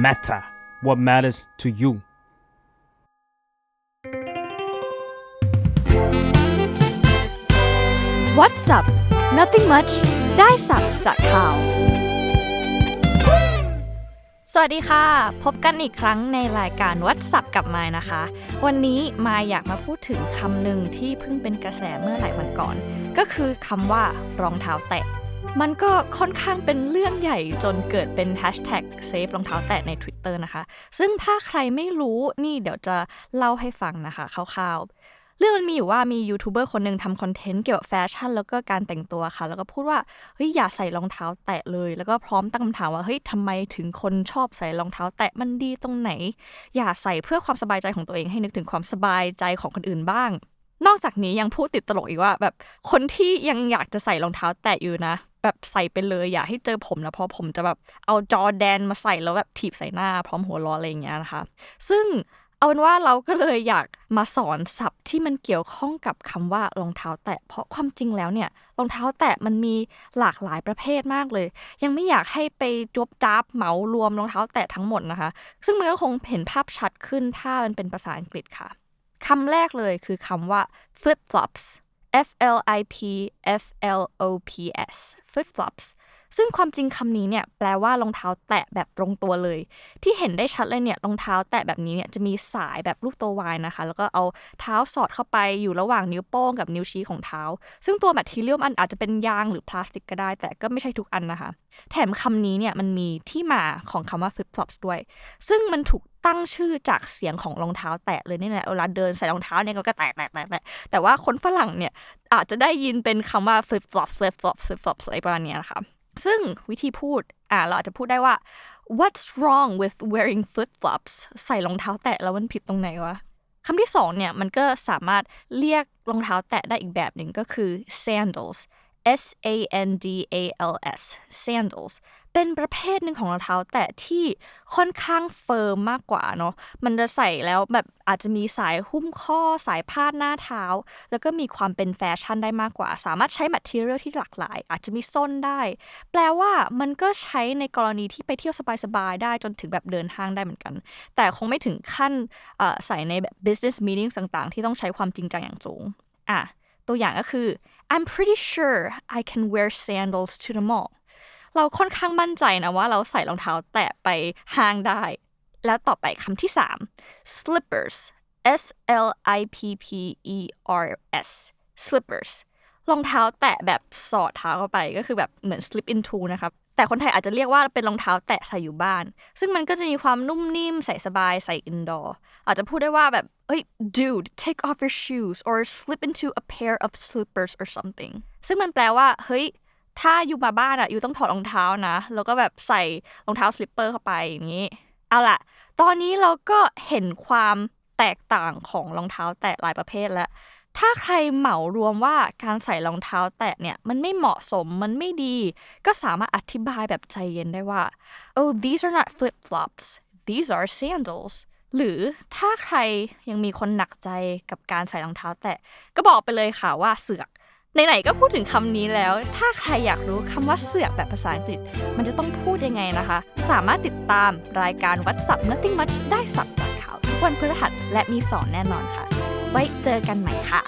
matter what matters to you What's up Nothing much ได้สับจากข่าว สวัสดีค่ะ พบกันอีกครั้งในรายการวัดสับกับมายนะคะ วันนี้มายอยากมาพูดถึงคำหนึ่งที่เพิ่งเป็นกระแสเมื่อหลายวันก่อน ก็คือคำว่ารองเท้าแตะ มันก็ค่อนข้างเป็นเรื่องใหญ่จนเกิดเป็นแฮชแท็กเซฟรองเท้าแตะใน Twitter นะคะ ซึ่งถ้าใครไม่รู้นี่เดี๋ยวจะเล่าให้ฟังนะคะคร่าวๆ เรื่องมันมีอยู่ว่ามียูทูบเบอร์คนหนึ่งทำคอนเทนต์เกี่ยวกับแฟชั่นแล้วก็การแต่งตัวค่ะ แล้วก็พูดว่าเฮ้ยอย่าใส่รองเท้าแตะเลย แล้วก็พร้อมตั้งคำถามว่าเฮ้ยทำไมถึงคนชอบใส่รองเท้าแตะมันดีตรงไหน อย่าใส่เพื่อความสบายใจของตัวเองให้นึกถึงความสบายใจของคนอื่นบ้างนอกจากนี้ยังพูดติดตลกอีกว่าแบบคนที่ยังอยากจะใส่รองเท้าแตะอยู่นะ แบบใส่ไปเลยอย่าให้เจอผมนะเพราะผมจะแบบเอาจอแดนมาใส่แล้วแบบถีบใส่หน้าพร้อมหัวเร้ออะไรอย่างเงี้ยนะคะ ซึ่งเอาเป็นว่าเราก็เลยอยากมาสอนศัพท์ที่มันเกี่ยวข้องกับคำว่ารองเท้าแตะ เพราะความจริงแล้วเนี่ยรองเท้าแตะมันมีหลากหลายประเภทมากเลย ยังไม่อยากให้ไปจบจ้าบเหมารวมรองเท้าแตะทั้งหมดนะคะ ซึ่งมันก็คงเห็นภาพชัดขึ้นถ้ามันเป็นภาษาอังกฤษค่ะคำแรกเลยคือคำว่า flip flops F L I P F L O P S. Flip flops ซึ่งความจริงคำนี้เนี่ยแปลว่ารองเท้าแตะแบบตรงตัวเลย ที่เห็นได้ชัดเลยเนี่ยรองเท้าแตะแบบนี้เนี่ยจะมีสายแบบรูปตัววายนะคะ แล้วก็เอาเท้าสอดเข้าไปอยู่ระหว่างนิ้วโป้งกับนิ้วชี้ของเท้า ซึ่งตัวแมททีเรียลมันอาจจะเป็นยางหรือพลาสติกก็ได้ แต่ก็ไม่ใช่ทุกอันนะคะ แถมคำนี้เนี่ยมันมีที่มาของคำว่า flip flops ด้วย ซึ่งมันถูกตั้งชื่อจากเสียงของรองเท้าแตะเลยนี่แหละเวลาเดินใส่รองเท้าเนี่ยก็แตะแตะแตะแตะแต่ว่าคนฝรั่งเนี่ยอาจจะได้ยินเป็นคำว่า flip flops flip flops flip flops อะไรประมาณนี้นะคะ ซึ่งวิธีพูดอ่าเราอาจจะพูดได้ว่า what's wrong with wearing flip flops ใส่รองเท้าแตะแล้วมันผิดตรงไหนวะคำที่สองเนี่ยมันก็สามารถเรียกรองเท้าแตะได้อีกแบบหนึ่งก็คือ sandals S A N D A L S sandals เป็นประเภทหนึ่งของรองเท้าแตะที่ค่อนข้างเฟิร์มมากกว่าเนาะ มันจะใส่แล้วแบบอาจจะมีสายหุ้มข้อสายพาดหน้าเท้า แล้วก็มีความเป็นแฟชั่นได้มากกว่า สามารถใช้แมทเทียลที่หลากหลาย อาจจะมีส้นได้ แปลว่ามันก็ใช้ในกรณีที่ไปเที่ยวสบายๆได้จนถึงแบบเดินห้างได้เหมือนกัน แต่คงไม่ถึงขั้นใส่ในแบบ business meeting ต่างๆ ที่ต้องใช้ความจริงจังอย่างสูง อะ ตัวอย่างก็คือ I'm pretty sure I can wear sandals to the mall เราค่อนข้างมั่นใจนะว่าเราใส่รองเท้าแตะไปห้างได้ แล้วต่อไปคำที่ 3 slippers S L I P P E R S slippers รองเท้าแตะแบบสอดเท้าเข้าไปก็คือแบบเหมือน slip into นะครับแต่คนไทยอาจจะเรียกว่าเป็นรองเท้าแตะใส่อยู่บ้าน ซึ่งมันก็จะมีความนุ่มนิ่มใส่สบายใส่ indoor อาจจะพูดได้ว่าแบบเฮ้ย dude take off your shoes or slip into a pair of slippers or something ซึ่งมันแปลว่าเฮ้ยถ้าอยู่มาบ้านอะอยู่ต้องถอดรองเท้านะ แล้วก็แบบใส่รองเท้าสลิปเปอร์เข้าไปอย่างนี้ เอาล่ะ ตอนนี้เราก็เห็นความแตกต่างของรองเท้าแตะหลายประเภทแล้ว ถ้าใครเหมารวมว่าการใส่รองเท้าแตะเนี่ยมันไม่เหมาะสมมันไม่ดี ก็สามารถอธิบายแบบใจเย็นได้ว่า oh these are not flip flops these are sandals หรือถ้าใครยังมีคนหนักใจกับการใส่รองเท้าแตะก็บอกไปเลยค่ะว่าเสือกไหนๆก็พูดถึงคำนี้แล้ว ถ้าใครอยากรู้คำว่าเสือกแบบภาษาอังกฤษ มันจะต้องพูดยังไงนะคะ สามารถติดตามรายการวัดสับ Nothing Much ได้สับจากข่าวทุกวันพฤหัสและมีสอนแน่นอนค่ะ ไว้เจอกันใหม่ค่ะ